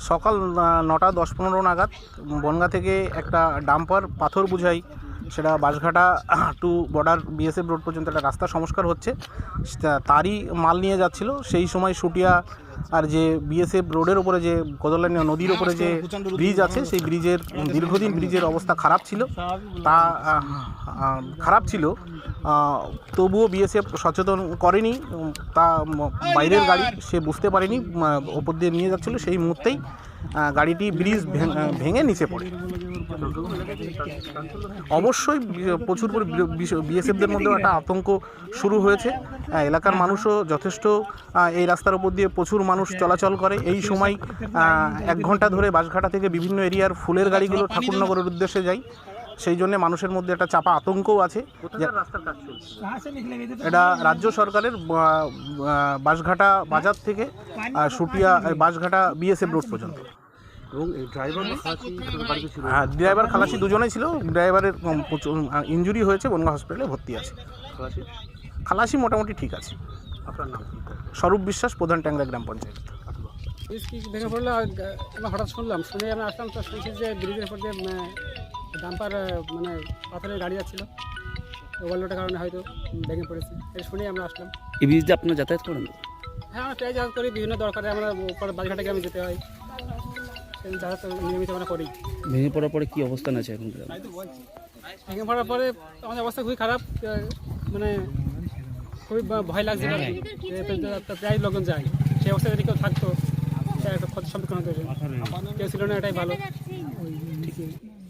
সকাল নটা দশ পনেরো নাগাদ বনগা থেকে একটা ডাম্পার পাথর বুঝাই সেটা Banshghata to border BSF road পর্যন্ত একটা রাস্তা সংস্কার হচ্ছে। তারই মাল নিয়ে যাচ্ছিল। সেই সময় সুটিয়া আর যে বিএসএফ রোডের উপরে যে কদলানি নদীর উপরে যে ব্রিজ আছে, সেই ব্রিজের দীর্ঘদিন ব্রিজের অবস্থা খারাপ ছিল। তা খারাপ ছিল। তবুও বিএসএফ সচেতন করেনি। তা, বাইরের গাড়ি সে বুঝতে পারেনি। ওপর দিয়ে নিয়ে যাচ্ছিল। সেই মুহূর্তেই গাড়িটি ব্রিজ ভেঙ- নিচে পড়ে। অবশ্যই প্রচুর বিএসএফদের মধ্যেও একটা আতঙ্ক শুরু হয়েছে। এলাকার মানুষও যথেষ্ট এই রাস্তার উপর দিয়ে প্রচুর মানুষ চলাচল করে। এই সময় এক ঘণ্টা ধরে বাসঘাটা থেকে বিভিন্ন এরিয়ার ফুলের গাড়িগুলো ঠাকুরনগরের উদ্দেশ্যে যায়। সেই জন্য মানুষের মধ্যে একটা চাপা আতঙ্কও আছে এটা রাজ্য সরকারের বাঁশঘাটা বাজার থেকে সুটিয়া বাঁশঘাটা বিএসএফ রোড পর্যন্ত। এবং ড্রাইভার খালাসি হ্যাঁ ড্রাইভার খালাসি দুজনেই ছিল। ড্রাইভারের ইঞ্জুরি হয়েছে বনগাঁ হসপিটালে ভর্তি আছে। খালাসি? খালাসি মোটামুটি ঠিক আছে। আপনার নাম? স্বরূপ বিশ্বাস প্রধান ট্যাংরা গ্রাম পঞ্চায়েত। কি ভেঙে পড়ল হঠাৎ শুনলাম শুনে আমরা আসলাম তো শুনছি যে ব্রিজের উপর দিয়ে ডাম্পার মানে পাথরের গাড়ি যাচ্ছিল। ওভারলোডের কারণে হয়তো ভেঙে পড়েছে। এটা শুনেই আমরা আসলাম। এই ব্রিজ দিয়ে আপনারা যাতায়াত করেন? হ্যাঁ আমরা প্রায় যাতায়াত করি। বিভিন্ন দরকারে আমরা বাজারঘাটে গ্রামে যেতে হয়। যাতায়াত নিয়মিত আমরা করি। ভেঙে পড়ার পরে কি অবস্থান আছে এখন? ভেঙে পড়ার পরে আমাদের অবস্থা খুবই খারাপ। মানে খুবই ভয় লাগছে আর যে তো- তো প্রায় লোকজন যায়। সেই অবস্থায় যদি কেউ থাকতো সে একটা ক্ষতির সম্মুখীন হতে। কেউ ছিল না এটাই ভালো।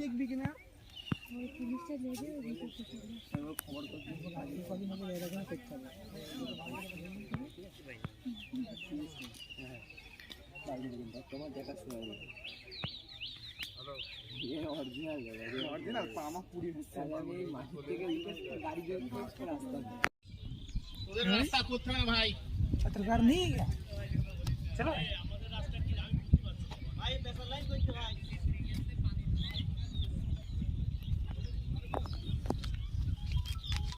দেখবি কিনা ওই পুলিশটা লেগে ওই ভিতর ভাই পত্রকার নেই চলো ভাই লাইন করতে ভাই